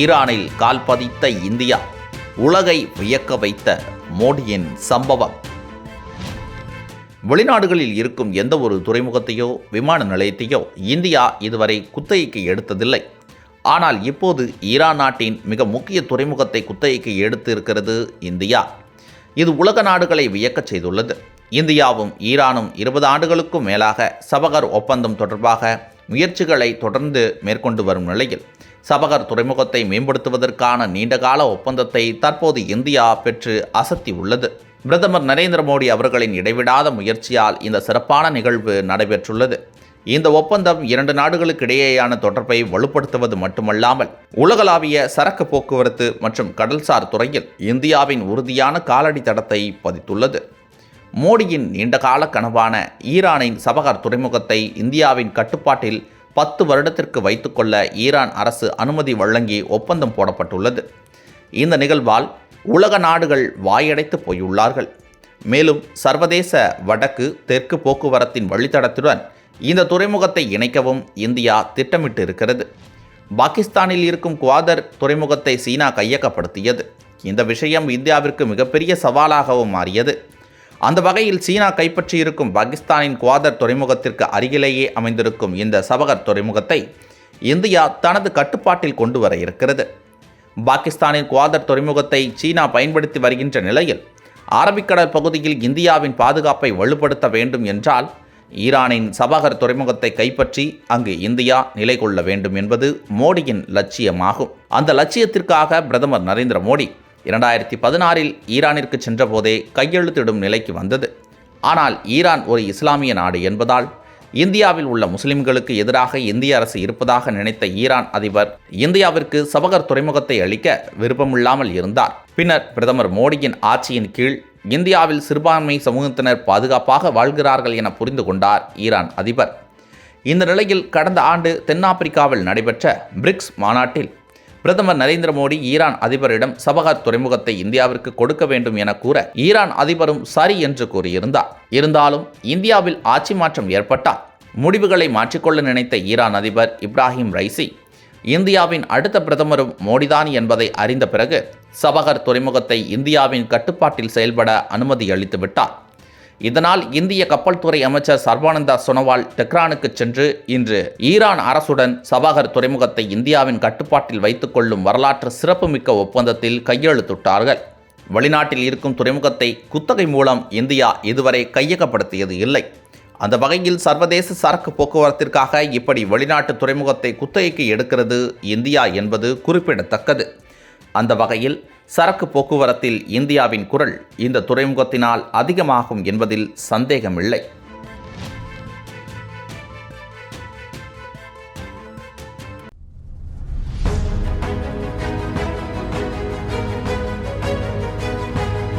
ஈரானில் கால் பதித்த இந்தியா உலகை வியக்க வைத்த மோடியின் சம்பவம். வெளிநாடுகளில் இருக்கும் எந்த ஒரு துறைமுகத்தையோ விமான நிலையத்தையோ இந்தியா இதுவரை குத்தகைக்கு எடுத்ததில்லை. ஆனால் இப்போது ஈரான் நாட்டின் மிக முக்கிய துறைமுகத்தை குத்தகைக்கு எடுத்து இருக்கிறது இந்தியா. இது உலக நாடுகளை வியக்கச் செய்துள்ளது. இந்தியாவும் ஈரானும் இருபது ஆண்டுகளுக்கும் மேலாக சபகர் ஒப்பந்தம் தொடர்பாக முயற்சிகளை தொடர்ந்து மேற்கொண்டு வரும் நிலையில் சபகர் துறைமுகத்தை மேம்படுத்துவதற்கான நீண்டகால ஒப்பந்தத்தை தற்போது இந்தியா பெற்று அசத்தி உள்ளது. பிரதமர் நரேந்திர மோடி அவர்களின் இடைவிடாத முயற்சியால் இந்த சிறப்பான நிகழ்வு நடைபெற்றுள்ளது. இந்த ஒப்பந்தம் இரண்டு நாடுகளுக்கு இடையேயான தொடர்பை வலுப்படுத்துவது மட்டுமல்லாமல் உலகளாவிய சரக்கு போக்குவரத்து மற்றும் கடல்சார் துறையில் இந்தியாவின் உறுதியான காலடி தடத்தை பதித்துள்ளது. மோடியின் நீண்டகால கனவான ஈரானின் சபகர் துறைமுகத்தை இந்தியாவின் கட்டுப்பாட்டில் பத்து வருடத்திற்கு வைத்துக்கொள்ள ஈரான் அரசு அனுமதி வழங்கி ஒப்பந்தம் போடப்பட்டுள்ளது. இந்த நிகழ்வால் உலக நாடுகள் வாயடைத்து போயுள்ளார்கள். மேலும் சர்வதேச வடக்கு தெற்கு போக்குவரத்தின் வழித்தடத்துடன் இந்த துறைமுகத்தை இணைக்கவும் இந்தியா திட்டமிட்டு இருக்கிறது பாகிஸ்தானில் இருக்கும் குவாதர் துறைமுகத்தை சீனா கையகப்படுத்தியது. இந்த விஷயம் இந்தியாவிற்கு மிகப்பெரிய சவாலாகவும் மாறியது. அந்த வகையில் சீனா கைப்பற்றியிருக்கும் பாகிஸ்தானின் குவாதர் துறைமுகத்திற்கு அருகிலேயே அமைந்திருக்கும் இந்த சபகர் துறைமுகத்தை இந்தியா தனது கட்டுப்பாட்டில் கொண்டு வர இருக்கிறது. பாகிஸ்தானின் குவாதர் துறைமுகத்தை சீனா பயன்படுத்தி வருகின்ற நிலையில் அரபிக்கடல் பகுதியில் இந்தியாவின் பாதுகாப்பை வலுப்படுத்த வேண்டும் என்றால் ஈரானின் சபகர் துறைமுகத்தை கைப்பற்றி அங்கு இந்தியா நிலை கொள்ள வேண்டும் என்பது மோடியின் லட்சியமாகும். அந்த லட்சியத்திற்காக பிரதமர் நரேந்திர மோடி இரண்டாயிரத்தி பதினாறில் ஈரானிற்கு சென்றபோதே கையெழுத்திடும் நிலைக்கு வந்தது. ஆனால் ஈரான் ஒரு இஸ்லாமிய நாடு என்பதால் இந்தியாவில் உள்ள முஸ்லிம்களுக்கு எதிராக இந்திய அரசு இருப்பதாக நினைத்த ஈரான் அதிபர் இந்தியாவிற்கு சபகர் துறைமுகத்தை அளிக்க விருப்பமில்லாமல் இருந்தார். பின்னர் பிரதமர் மோடியின் ஆட்சியின் கீழ் இந்தியாவில் சிறுபான்மை சமூகத்தினர் பாதுகாப்பாக வாழ்கிறார்கள் என புரிந்து கொண்டார் ஈரான் அதிபர். இந்த நிலையில் கடந்த ஆண்டு தென்னாப்பிரிக்காவில் நடைபெற்ற பிரிக்ஸ் மாநாட்டில் பிரதமர் நரேந்திர மோடி ஈரான் அதிபரிடம் சபகர் துறைமுகத்தை இந்தியாவிற்கு கொடுக்க வேண்டும் என கூற ஈரான் அதிபரும் சரி என்று கூறியிருந்தார். இருந்தாலும் இந்தியாவில் ஆட்சி மாற்றம் ஏற்பட்டால் முடிவுகளை மாற்றிக்கொள்ள நினைத்த ஈரான் அதிபர் இப்ராஹிம் ரைசி இந்தியாவின் அடுத்த பிரதமரும் மோடிதான் என்பதை அறிந்த பிறகு சபகர் துறைமுகத்தை இந்தியாவின் கட்டுப்பாட்டில் செயல்பட அனுமதி அளித்துவிட்டார். இதனால் இந்திய கப்பல் துறை அமைச்சர் சர்பானந்தா சோனோவால் டெக்ரானுக்கு சென்று இன்று ஈரான் அரசுடன் சபாகர் துறைமுகத்தை இந்தியாவின் கட்டுப்பாட்டில் வைத்துக்கொள்ளும் வரலாற்று சிறப்புமிக்க ஒப்பந்தத்தில் கையெழுத்திட்டார்கள். வெளிநாட்டில் இருக்கும் துறைமுகத்தை குத்தகை மூலம் இந்தியா இதுவரை கையகப்படுத்தியது இல்லை. அந்த வகையில் சர்வதேச சரக்கு போக்குவரத்திற்காக இப்படி வெளிநாட்டு துறைமுகத்தை குத்தகைக்கு எடுக்கிறது இந்தியா என்பது குறிப்பிடத்தக்கது. அந்த வகையில் சரக்கு போக்குவரத்தில் இந்தியாவின் குரல் இந்த துறைமுகத்தினால் அதிகமாகும் என்பதில் சந்தேகமில்லை.